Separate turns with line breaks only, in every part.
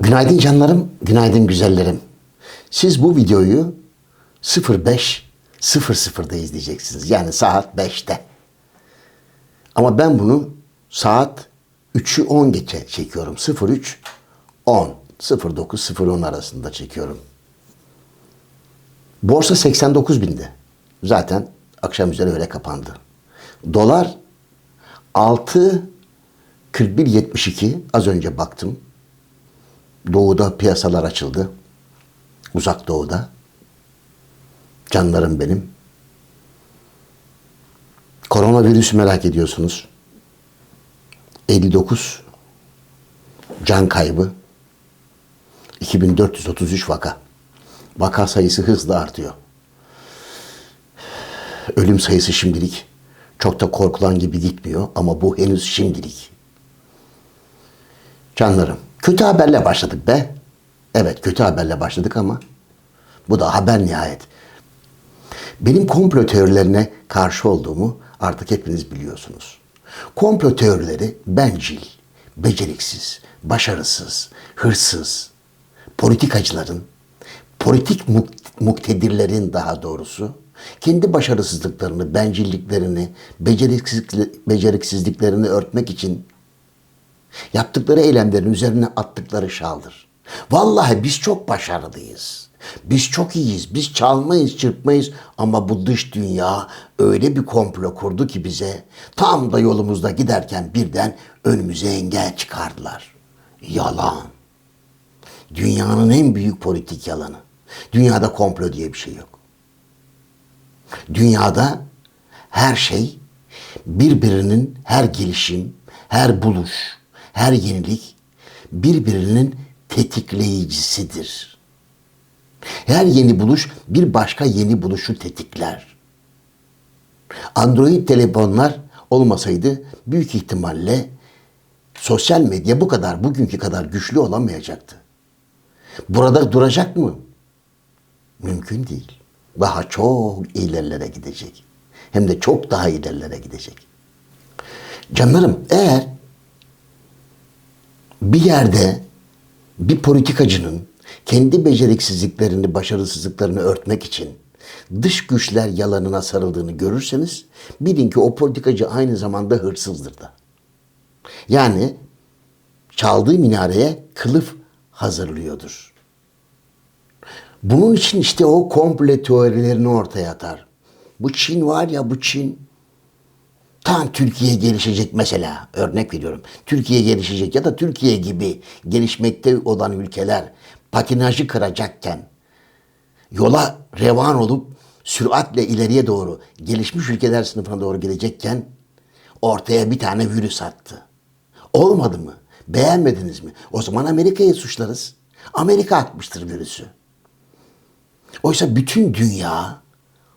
Günaydın canlarım, günaydın güzellerim. Siz bu videoyu 05.00'da izleyeceksiniz. Yani saat 5'te. Ama ben bunu saat 3'ü 10 geçe çekiyorum. 03 10 09 010 arasında çekiyorum. Borsa 89 binde. Zaten akşam üzeri öyle kapandı. Dolar 6 41.72 az önce baktım. Doğuda piyasalar açıldı. Uzak doğuda. Canlarım benim. Koronavirüsü merak ediyorsunuz. 59 can kaybı. 2433 vaka. Vaka sayısı hızla artıyor. Ölüm sayısı şimdilik çok da korkulan gibi gitmiyor ama bu henüz şimdilik. Canlarım, kötü haberle başladık be. Evet, kötü haberle başladık ama bu da haber nihayet. Benim komplo teorilerine karşı olduğumu artık hepiniz biliyorsunuz. Komplo teorileri bencil, beceriksiz, başarısız, hırsız, politikacıların, politik muk- muktedirlerin daha doğrusu kendi başarısızlıklarını, bencilliklerini, beceriksizlik- beceriksizliklerini örtmek için yaptıkları eylemlerin üzerine attıkları şaldır. Vallahi biz çok başarılıyız. Biz çok iyiyiz. Biz çalmayız, çırpmayız ama bu dış dünya öyle bir komplo kurdu ki bize tam da yolumuzda giderken birden önümüze engel çıkardılar. Yalan. Dünyanın en büyük politik yalanı. Dünyada komplo diye bir şey yok. Dünyada her şey birbirinin her gelişim, her buluş, her yenilik birbirinin tetikleyicisidir. Her yeni buluş bir başka yeni buluşu tetikler. Android telefonlar olmasaydı büyük ihtimalle sosyal medya bu kadar bugünkü kadar güçlü olamayacaktı. Burada duracak mı? Mümkün değil. Daha çok ilerlere gidecek. Hem de çok daha ilerlere gidecek. Canlarım eğer bir yerde bir politikacının kendi beceriksizliklerini, başarısızlıklarını örtmek için dış güçler yalanına sarıldığını görürseniz bilin ki o politikacı aynı zamanda hırsızdır da. Yani çaldığı minareye kılıf hazırlıyordur. Bunun için işte o komple teorilerini ortaya atar. Bu Çin var ya bu Çin tam Türkiye gelişecek mesela örnek veriyorum. Türkiye gelişecek ya da Türkiye gibi gelişmekte olan ülkeler patinajı kıracakken yola revan olup süratle ileriye doğru gelişmiş ülkeler sınıfına doğru gidecekken ortaya bir tane virüs attı. Olmadı mı? Beğenmediniz mi? O zaman Amerika'yı suçlarız. Amerika atmıştır virüsü. Oysa bütün dünya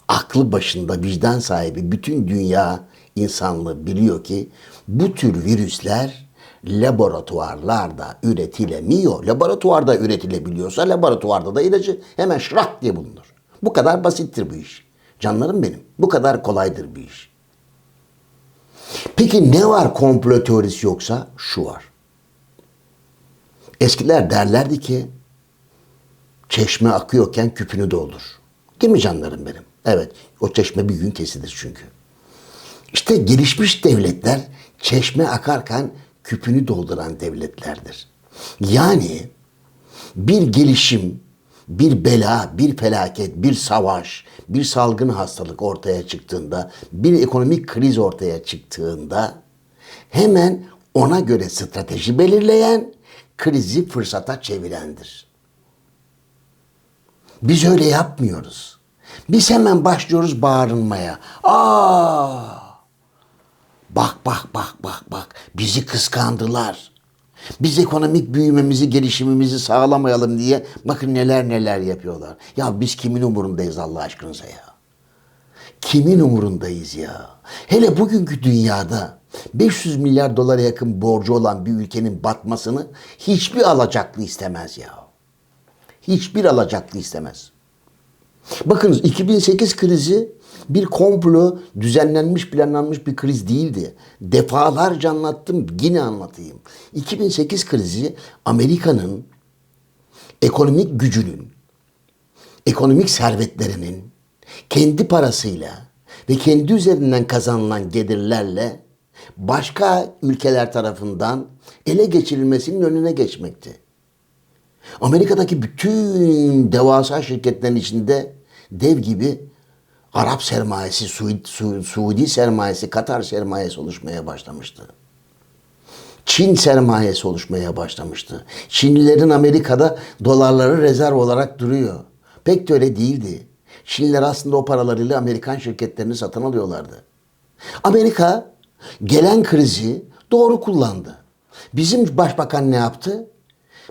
aklı başında vicdan sahibi bütün dünya insanlığı biliyor ki bu tür virüsler laboratuvarlarda üretilemiyor. Laboratuvarda üretilebiliyorsa laboratuvarda da ilacı hemen şırak diye bulunur. Bu kadar basittir bu iş. Canlarım benim. Bu kadar kolaydır bu iş. Peki ne var komplo teorisi yoksa? Şu var. Eskiler derlerdi ki çeşme akıyorken küpünü doldur. Değil mi canlarım benim? Evet, o çeşme bir gün kesilir çünkü. İşte gelişmiş devletler çeşme akarken küpünü dolduran devletlerdir. Yani bir gelişim, bir bela, bir felaket, bir savaş, bir salgın hastalık ortaya çıktığında, bir ekonomik kriz ortaya çıktığında hemen ona göre strateji belirleyen, krizi fırsata çevirendir. Biz öyle yapmıyoruz. Biz hemen başlıyoruz bağırmaya. Aa! Bak bak bak bak bak bizi kıskandılar. Biz ekonomik büyümemizi, gelişimimizi sağlamayalım diye bakın neler neler yapıyorlar. Ya biz kimin umurundayız Allah aşkınıza ya? Kimin umurundayız ya? Hele bugünkü dünyada 500 milyar dolara yakın borcu olan bir ülkenin batmasını hiçbir alacaklı istemez ya. Hiçbir alacaklı istemez. Bakınız 2008 krizi bir komplo düzenlenmiş planlanmış bir kriz değildi. Defalarca anlattım yine anlatayım. 2008 krizi Amerika'nın ekonomik gücünün, ekonomik servetlerinin kendi parasıyla ve kendi üzerinden kazanılan gelirlerle başka ülkeler tarafından ele geçirilmesinin önüne geçmekti. Amerika'daki bütün devasa şirketlerin içinde dev gibi Arap sermayesi, Suudi, Su- Suudi sermayesi, Katar sermayesi oluşmaya başlamıştı. Çin sermayesi oluşmaya başlamıştı. Çinlilerin Amerika'da dolarları rezerv olarak duruyor. Pek de öyle değildi. Çinliler aslında o paralarıyla Amerikan şirketlerini satın alıyorlardı. Amerika gelen krizi doğru kullandı. Bizim başbakan ne yaptı?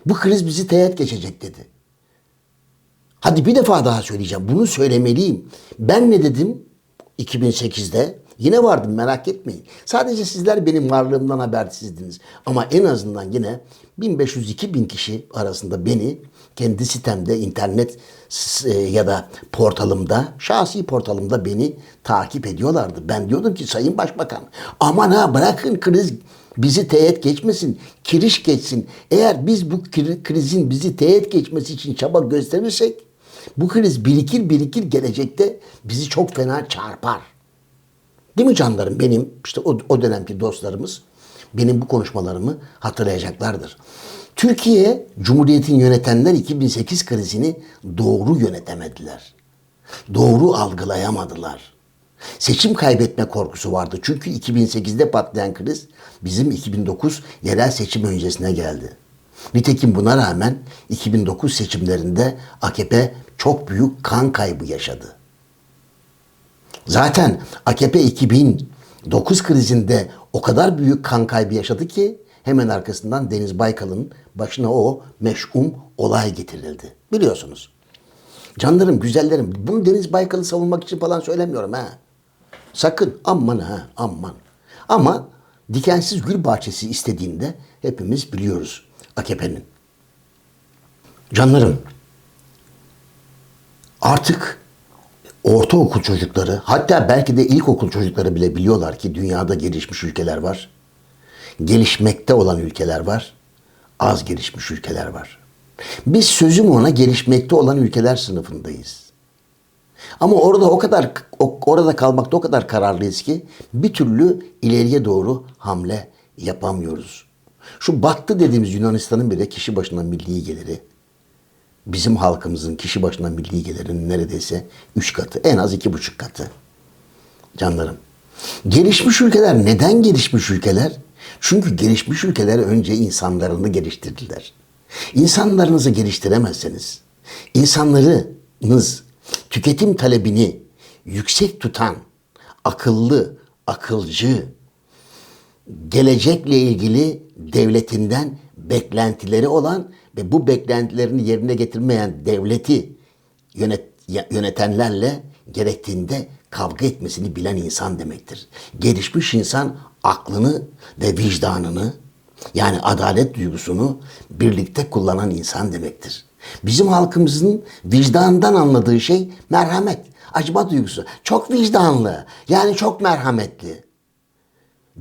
Bu kriz bizi teğet geçecek dedi. Hadi bir defa daha söyleyeceğim. Bunu söylemeliyim. Ben ne dedim 2008'de? Yine vardım merak etmeyin. Sadece sizler benim varlığımdan habersizdiniz. Ama en azından yine 1500-2000 kişi arasında beni kendi sitemde, internet e, ya da portalımda, şahsi portalımda beni takip ediyorlardı. Ben diyordum ki Sayın Başbakan aman ha bırakın kriz bizi teğet geçmesin, kiriş geçsin. Eğer biz bu kri- krizin bizi teğet geçmesi için çaba gösterirsek bu kriz birikir birikir gelecekte bizi çok fena çarpar. Değil mi canlarım? Benim işte o, o dönemki dostlarımız benim bu konuşmalarımı hatırlayacaklardır. Türkiye Cumhuriyet'in yönetenler 2008 krizini doğru yönetemediler. Doğru algılayamadılar. Seçim kaybetme korkusu vardı. Çünkü 2008'de patlayan kriz bizim 2009 yerel seçim öncesine geldi. Nitekim buna rağmen 2009 seçimlerinde AKP çok büyük kan kaybı yaşadı. Zaten AKP 2009 krizinde o kadar büyük kan kaybı yaşadı ki hemen arkasından Deniz Baykal'ın başına o meş'um olay getirildi. Biliyorsunuz. Canlarım, güzellerim. Bunu Deniz Baykal'ı savunmak için falan söylemiyorum ha. Sakın aman ha aman. Ama dikensiz gül bahçesi istediğinde hepimiz biliyoruz AKP'nin. Canlarım artık ortaokul çocukları hatta belki de ilkokul çocukları bile biliyorlar ki dünyada gelişmiş ülkeler var. Gelişmekte olan ülkeler var. Az gelişmiş ülkeler var. Biz sözüm ona gelişmekte olan ülkeler sınıfındayız. Ama orada o kadar orada kalmakta o kadar kararlıyız ki bir türlü ileriye doğru hamle yapamıyoruz. Şu battı dediğimiz Yunanistan'ın bile kişi başına milli geliri bizim halkımızın kişi başına milli gelirinin neredeyse 3 katı, en az iki buçuk katı. Canlarım. Gelişmiş ülkeler neden gelişmiş ülkeler? Çünkü gelişmiş ülkeler önce insanlarını geliştirdiler. İnsanlarınızı geliştiremezseniz, insanlarınız tüketim talebini yüksek tutan, akıllı, akılcı, gelecekle ilgili devletinden beklentileri olan ve bu beklentilerini yerine getirmeyen devleti yönet, yönetenlerle gerektiğinde kavga etmesini bilen insan demektir. Gelişmiş insan aklını ve vicdanını yani adalet duygusunu birlikte kullanan insan demektir. Bizim halkımızın vicdandan anladığı şey merhamet, acıma duygusu. Çok vicdanlı, yani çok merhametli.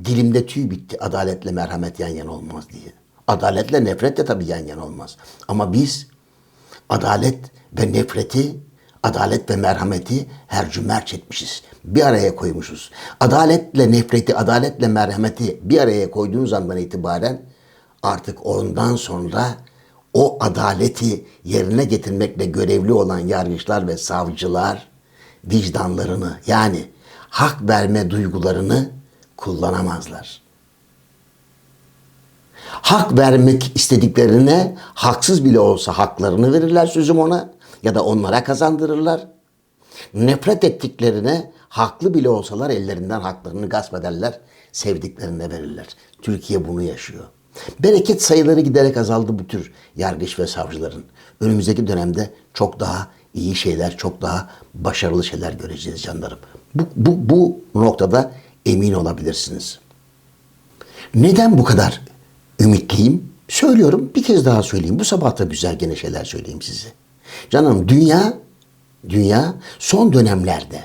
Dilimde tüy bitti adaletle merhamet yan yana olmaz diye. Adaletle nefret de tabii yan yana olmaz. Ama biz adalet ve nefreti, adalet ve merhameti her cümerç etmişiz. Bir araya koymuşuz. Adaletle nefreti, adaletle merhameti bir araya koyduğunuz andan itibaren artık ondan sonra o adaleti yerine getirmekle görevli olan yargıçlar ve savcılar vicdanlarını yani hak verme duygularını kullanamazlar. Hak vermek istediklerine haksız bile olsa haklarını verirler sözüm ona ya da onlara kazandırırlar. Nefret ettiklerine haklı bile olsalar ellerinden haklarını gasp ederler, sevdiklerine verirler. Türkiye bunu yaşıyor. Bereket sayıları giderek azaldı bu tür yargıç ve savcıların. Önümüzdeki dönemde çok daha iyi şeyler, çok daha başarılı şeyler göreceğiz canlarım. Bu, bu, bu noktada emin olabilirsiniz. Neden bu kadar ümitliyim? Söylüyorum bir kez daha söyleyeyim. Bu sabah da güzel gene şeyler söyleyeyim size. Canım dünya dünya son dönemlerde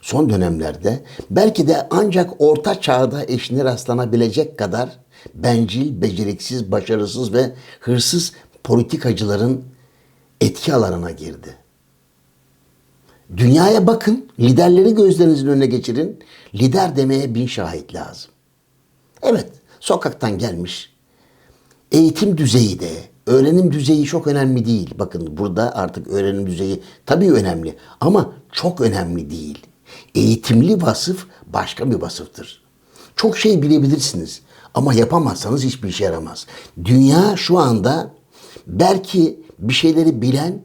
son dönemlerde belki de ancak orta çağda eşine rastlanabilecek kadar bencil, beceriksiz, başarısız ve hırsız politikacıların etki alanına girdi. Dünyaya bakın, liderleri gözlerinizin önüne geçirin. Lider demeye bin şahit lazım. Evet, sokaktan gelmiş. Eğitim düzeyi de, öğrenim düzeyi çok önemli değil. Bakın burada artık öğrenim düzeyi tabii önemli ama çok önemli değil. Eğitimli vasıf başka bir vasıftır. Çok şey bilebilirsiniz ama yapamazsanız hiçbir işe yaramaz. Dünya şu anda belki bir şeyleri bilen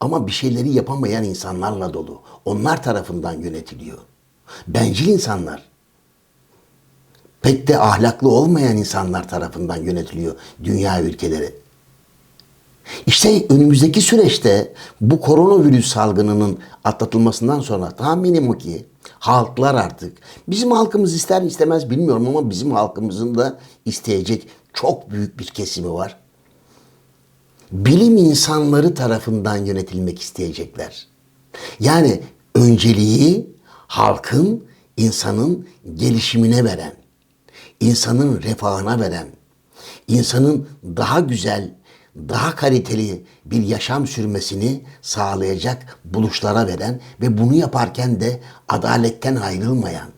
ama bir şeyleri yapamayan insanlarla dolu. Onlar tarafından yönetiliyor. Bencil insanlar, pek de ahlaklı olmayan insanlar tarafından yönetiliyor dünya ülkeleri. İşte önümüzdeki süreçte bu koronavirüs salgınının atlatılmasından sonra tahminim o ki halklar artık bizim halkımız ister istemez bilmiyorum ama bizim halkımızın da isteyecek çok büyük bir kesimi var. Bilim insanları tarafından yönetilmek isteyecekler. Yani önceliği halkın, insanın gelişimine veren, insanın refahına veren, insanın daha güzel, daha kaliteli bir yaşam sürmesini sağlayacak buluşlara veren ve bunu yaparken de adaletten ayrılmayan,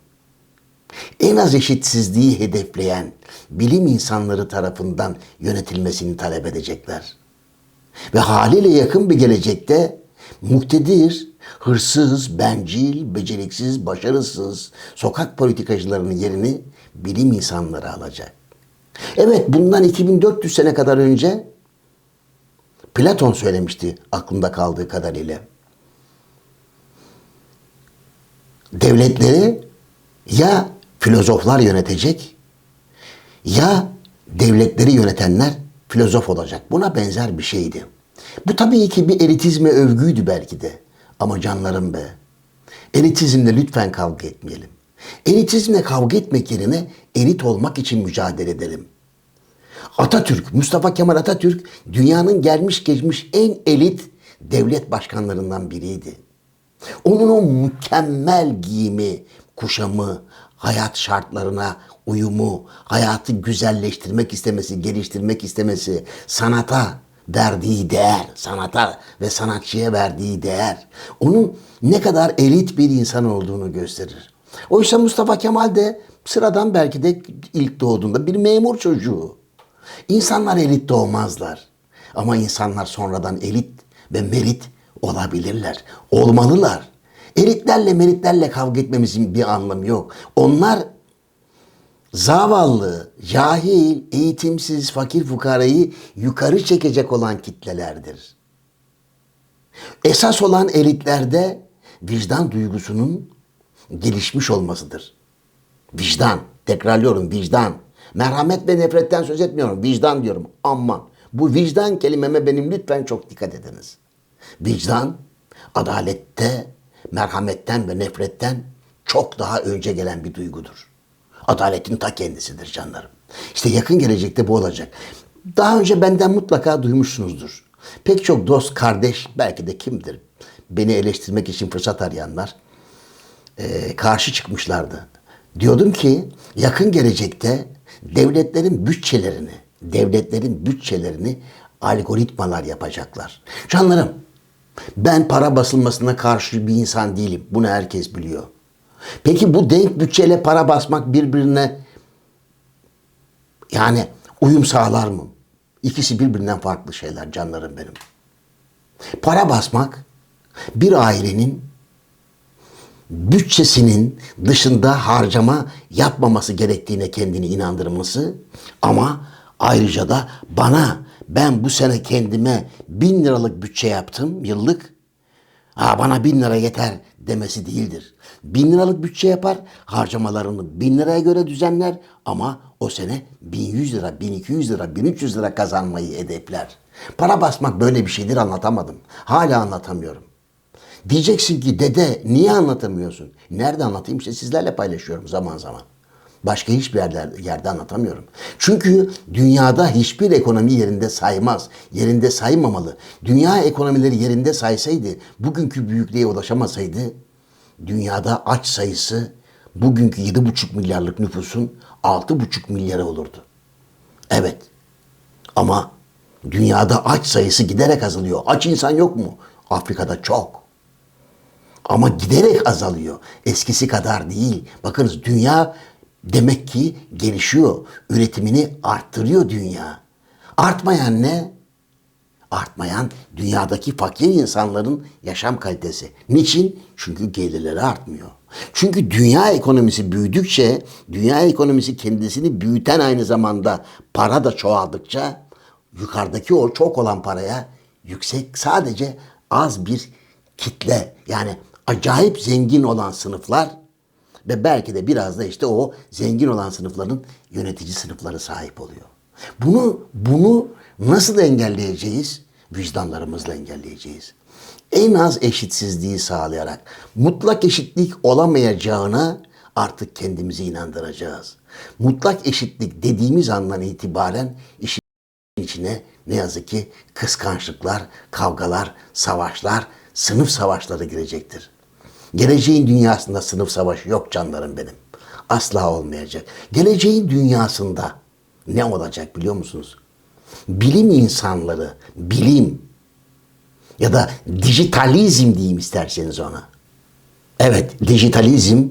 en az eşitsizliği hedefleyen bilim insanları tarafından yönetilmesini talep edecekler. Ve haliyle yakın bir gelecekte muktedir, hırsız, bencil, beceriksiz, başarısız sokak politikacılarının yerini bilim insanları alacak. Evet bundan 2400 sene kadar önce Platon söylemişti aklımda kaldığı kadarıyla. Devletleri ya filozoflar yönetecek ya devletleri yönetenler filozof olacak. Buna benzer bir şeydi. Bu tabii ki bir elitizme övgüydü belki de. Ama canlarım be. Elitizmle lütfen kavga etmeyelim. Elitizmle kavga etmek yerine elit olmak için mücadele edelim. Atatürk, Mustafa Kemal Atatürk dünyanın gelmiş geçmiş en elit devlet başkanlarından biriydi. Onun o mükemmel giyimi, kuşamı, hayat şartlarına uyumu, hayatı güzelleştirmek istemesi, geliştirmek istemesi, sanata verdiği değer, sanata ve sanatçıya verdiği değer, onun ne kadar elit bir insan olduğunu gösterir. Oysa Mustafa Kemal de sıradan belki de ilk doğduğunda bir memur çocuğu. İnsanlar elit doğmazlar. Ama insanlar sonradan elit ve merit olabilirler. Olmalılar. Elitlerle meritlerle kavga etmemizin bir anlamı yok. Onlar zavallı, cahil, eğitimsiz, fakir fukarayı yukarı çekecek olan kitlelerdir. Esas olan elitlerde vicdan duygusunun gelişmiş olmasıdır. Vicdan, tekrarlıyorum vicdan. Merhamet ve nefretten söz etmiyorum. Vicdan diyorum. Aman. Bu vicdan kelimeme benim lütfen çok dikkat ediniz. Vicdan, adalette, merhametten ve nefretten çok daha önce gelen bir duygudur. Adaletin ta kendisidir canlarım. İşte yakın gelecekte bu olacak. Daha önce benden mutlaka duymuşsunuzdur. Pek çok dost, kardeş, belki de kimdir? Beni eleştirmek için fırsat arayanlar e, karşı çıkmışlardı. Diyordum ki yakın gelecekte devletlerin bütçelerini, devletlerin bütçelerini algoritmalar yapacaklar. Canlarım, ben para basılmasına karşı bir insan değilim. Bunu herkes biliyor. Peki bu denk bütçeyle para basmak birbirine yani uyum sağlar mı? İkisi birbirinden farklı şeyler canlarım benim. Para basmak bir ailenin bütçesinin dışında harcama yapmaması gerektiğine kendini inandırması ama ayrıca da bana ben bu sene kendime bin liralık bütçe yaptım yıllık ha bana bin lira yeter demesi değildir. Bin liralık bütçe yapar harcamalarını bin liraya göre düzenler ama o sene bin yüz lira, bin iki yüz lira, bin üç yüz lira kazanmayı hedefler. Para basmak böyle bir şeydir anlatamadım. Hala anlatamıyorum. Diyeceksin ki dede niye anlatamıyorsun? Nerede anlatayım? İşte sizlerle paylaşıyorum zaman zaman. Başka hiçbir yerde, yerde anlatamıyorum. Çünkü dünyada hiçbir ekonomi yerinde saymaz. Yerinde saymamalı. Dünya ekonomileri yerinde saysaydı, bugünkü büyüklüğe ulaşamasaydı, dünyada aç sayısı bugünkü 7,5 milyarlık nüfusun 6,5 milyara olurdu. Evet. Ama Dünyada aç sayısı giderek azalıyor. Aç insan yok mu? Afrika'da çok. Ama giderek azalıyor. Eskisi kadar değil. Bakınız dünya demek ki gelişiyor. Üretimini arttırıyor dünya. Artmayan ne? Artmayan dünyadaki fakir insanların yaşam kalitesi. Niçin? Çünkü gelirleri artmıyor. Çünkü dünya ekonomisi büyüdükçe, dünya ekonomisi kendisini büyüten aynı zamanda para da çoğaldıkça yukarıdaki o çok olan paraya yüksek sadece az bir kitle yani acayip zengin olan sınıflar ve belki de biraz da işte o zengin olan sınıfların yönetici sınıfları sahip oluyor. Bunu bunu nasıl engelleyeceğiz? Vicdanlarımızla engelleyeceğiz. En az eşitsizliği sağlayarak mutlak eşitlik olamayacağına artık kendimizi inandıracağız. Mutlak eşitlik dediğimiz andan itibaren işin içine ne yazık ki kıskançlıklar, kavgalar, savaşlar, sınıf savaşları girecektir. Geleceğin dünyasında sınıf savaşı yok canlarım benim. Asla olmayacak. Geleceğin dünyasında ne olacak biliyor musunuz? Bilim insanları, bilim ya da dijitalizm diyeyim isterseniz ona. Evet, dijitalizm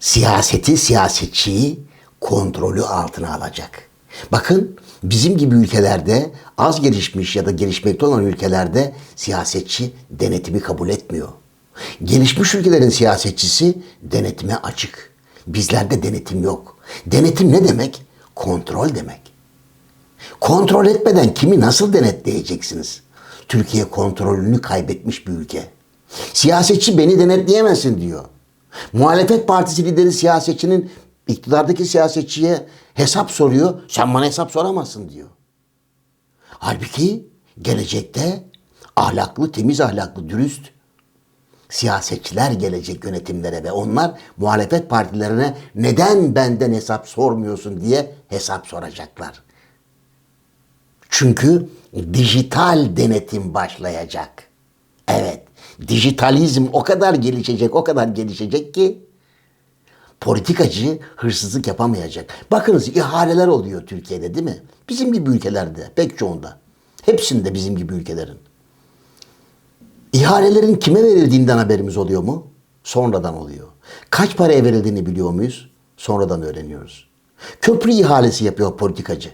siyaseti, siyasetçiyi kontrolü altına alacak. Bakın bizim gibi ülkelerde az gelişmiş ya da gelişmekte olan ülkelerde siyasetçi denetimi kabul etmiyor. Gelişmiş ülkelerin siyasetçisi denetime açık. Bizlerde denetim yok. Denetim ne demek? Kontrol demek. Kontrol etmeden kimi nasıl denetleyeceksiniz? Türkiye kontrolünü kaybetmiş bir ülke. Siyasetçi beni denetleyemezsin diyor. Muhalefet partisi lideri siyasetçinin iktidardaki siyasetçiye hesap soruyor. Sen bana hesap soramazsın diyor. Halbuki gelecekte ahlaklı, temiz ahlaklı, dürüst siyasetçiler gelecek yönetimlere ve onlar muhalefet partilerine neden benden hesap sormuyorsun diye hesap soracaklar. Çünkü dijital denetim başlayacak. Evet, dijitalizm o kadar gelişecek, o kadar gelişecek ki politikacı hırsızlık yapamayacak. Bakınız ihaleler oluyor Türkiye'de değil mi? Bizim gibi ülkelerde, pek çoğunda. Hepsinde bizim gibi ülkelerin. İhalelerin kime verildiğinden haberimiz oluyor mu? Sonradan oluyor. Kaç paraya verildiğini biliyor muyuz? Sonradan öğreniyoruz. Köprü ihalesi yapıyor politikacı.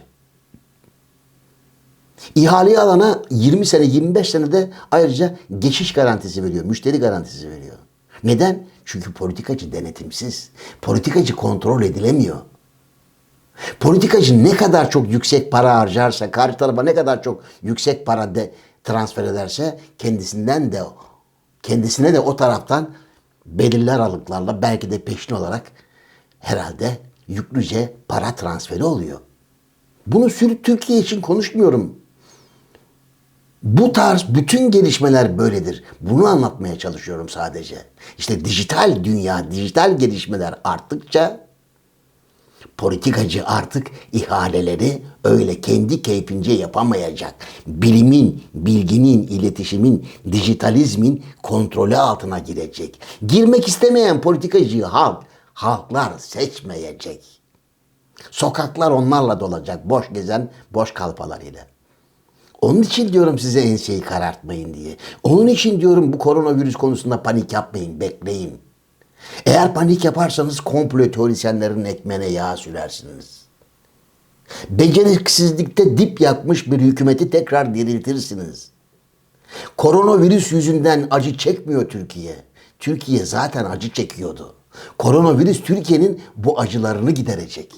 İhaleyi alana 20 sene 25 senede ayrıca geçiş garantisi veriyor. Müşteri garantisi veriyor. Neden? Çünkü politikacı denetimsiz. Politikacı kontrol edilemiyor. Politikacı ne kadar çok yüksek para harcarsa, karşı tarafa ne kadar çok yüksek para de transfer ederse kendisinden de kendisine de o taraftan belirli aralıklarla belki de peşin olarak herhalde yüklüce para transferi oluyor. Bunu sürü Türkiye için konuşmuyorum. Bu tarz bütün gelişmeler böyledir. Bunu anlatmaya çalışıyorum sadece. İşte dijital dünya, dijital gelişmeler arttıkça politikacı artık ihaleleri öyle kendi keyfince yapamayacak. Bilimin, bilginin, iletişimin, dijitalizmin kontrolü altına girecek. Girmek istemeyen politikacıyı halk, halklar seçmeyecek. Sokaklar onlarla dolacak. Boş gezen boş kalpalarıyla. Onun için diyorum size enseyi karartmayın diye. Onun için diyorum bu koronavirüs konusunda panik yapmayın, bekleyin. Eğer panik yaparsanız komplo teorisyenlerin ekmeğine yağ sürersiniz. Beceriksizlikte dip yakmış bir hükümeti tekrar diriltirsiniz. Koronavirüs yüzünden acı çekmiyor Türkiye. Türkiye zaten acı çekiyordu. Koronavirüs Türkiye'nin bu acılarını giderecek.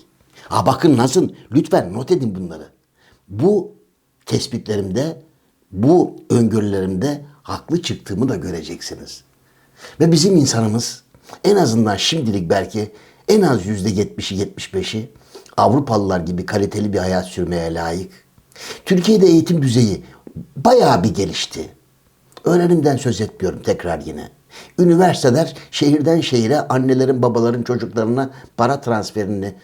Ha bakın nasıl? Lütfen not edin bunları. Bu tespitlerimde, bu öngörülerimde haklı çıktığımı da göreceksiniz. Ve bizim insanımız en azından şimdilik belki en az yüzde yetmişi yetmiş beşi Avrupalılar gibi kaliteli bir hayat sürmeye layık. Türkiye'de eğitim düzeyi bayağı bir gelişti. Öğrenimden söz etmiyorum tekrar yine. Üniversiteler şehirden şehire annelerin babaların çocuklarına para transferini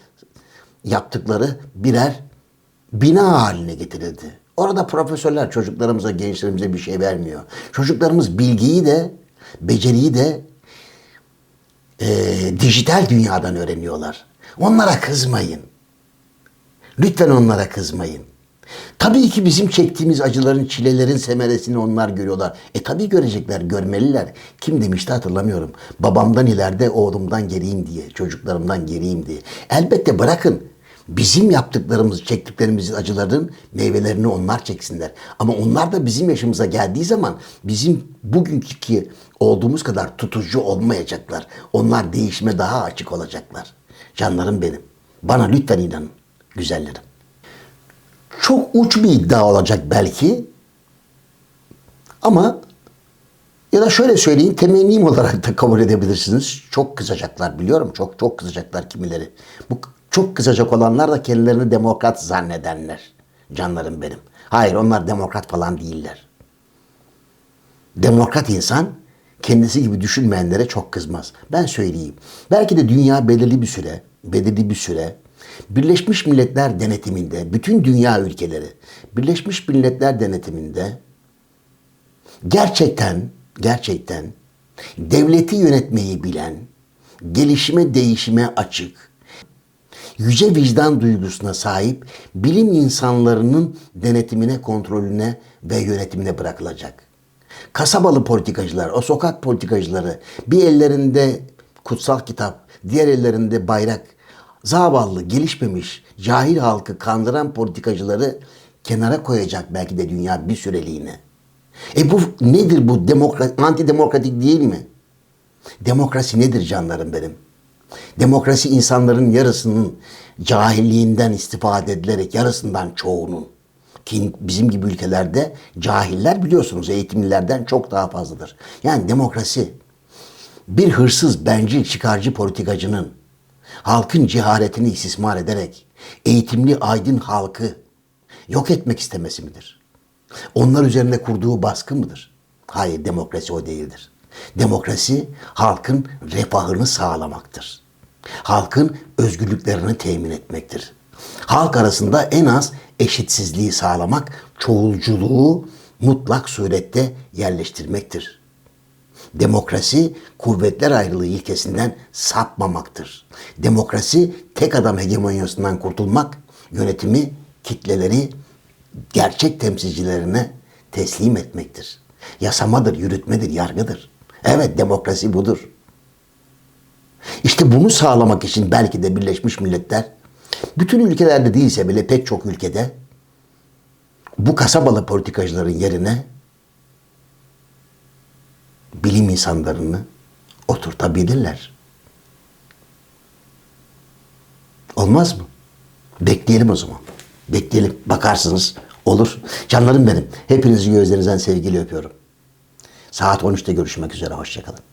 yaptıkları birer bina haline getirildi. Orada profesörler çocuklarımıza, gençlerimize bir şey vermiyor. Çocuklarımız bilgiyi de, beceriyi de e, dijital dünyadan öğreniyorlar. Onlara kızmayın. Lütfen onlara kızmayın. Tabii ki bizim çektiğimiz acıların, çilelerin semeresini onlar görüyorlar. E tabii görecekler, görmeliler. Kim demişti hatırlamıyorum. Babamdan ileride oğlumdan geriyim diye, çocuklarımdan geriyim diye. Elbette bırakın. Bizim yaptıklarımız, çektiklerimizin acıların meyvelerini onlar çeksinler. Ama onlar da bizim yaşımıza geldiği zaman bizim bugünkü olduğumuz kadar tutucu olmayacaklar. Onlar değişime daha açık olacaklar. Canlarım benim. Bana lütfen inanın güzellerim. Çok uç bir iddia olacak belki. Ama ya da şöyle söyleyeyim temennim olarak da kabul edebilirsiniz. Çok kızacaklar biliyorum. Çok çok kızacaklar kimileri. Bu çok kızacak olanlar da kendilerini demokrat zannedenler. Canlarım benim. Hayır onlar demokrat falan değiller. Demokrat insan kendisi gibi düşünmeyenlere çok kızmaz. Ben söyleyeyim. Belki de dünya belirli bir süre, belirli bir süre Birleşmiş Milletler denetiminde bütün dünya ülkeleri Birleşmiş Milletler denetiminde gerçekten gerçekten devleti yönetmeyi bilen, gelişime değişime açık, yüce vicdan duygusuna sahip bilim insanlarının denetimine, kontrolüne ve yönetimine bırakılacak. Kasabalı politikacılar, o sokak politikacıları bir ellerinde kutsal kitap, diğer ellerinde bayrak, zavallı, gelişmemiş, cahil halkı kandıran politikacıları kenara koyacak belki de dünya bir süreliğine. E bu nedir bu? Demokrat, antidemokratik değil mi? Demokrasi nedir canlarım benim? Demokrasi insanların yarısının cahilliğinden istifade edilerek yarısından çoğunun ki bizim gibi ülkelerde cahiller biliyorsunuz eğitimlilerden çok daha fazladır. Yani demokrasi bir hırsız, bencil, çıkarcı politikacının halkın cehaletini istismar ederek eğitimli aydın halkı yok etmek istemesi midir? Onlar üzerine kurduğu baskı mıdır? Hayır, demokrasi o değildir. Demokrasi halkın refahını sağlamaktır. Halkın özgürlüklerini temin etmektir. Halk arasında en az eşitsizliği sağlamak, çoğulculuğu mutlak surette yerleştirmektir. Demokrasi kuvvetler ayrılığı ilkesinden sapmamaktır. Demokrasi tek adam hegemonyasından kurtulmak, yönetimi kitleleri gerçek temsilcilerine teslim etmektir. Yasamadır, yürütmedir, yargıdır. Evet demokrasi budur. İşte bunu sağlamak için belki de Birleşmiş Milletler bütün ülkelerde değilse bile pek çok ülkede bu kasabalı politikacıların yerine bilim insanlarını oturtabilirler. Olmaz mı? Bekleyelim o zaman. Bekleyelim. Bakarsınız. Olur. Canlarım benim. Hepinizi gözlerinizden sevgiyle öpüyorum. Saat 13'te görüşmek üzere. Hoşçakalın.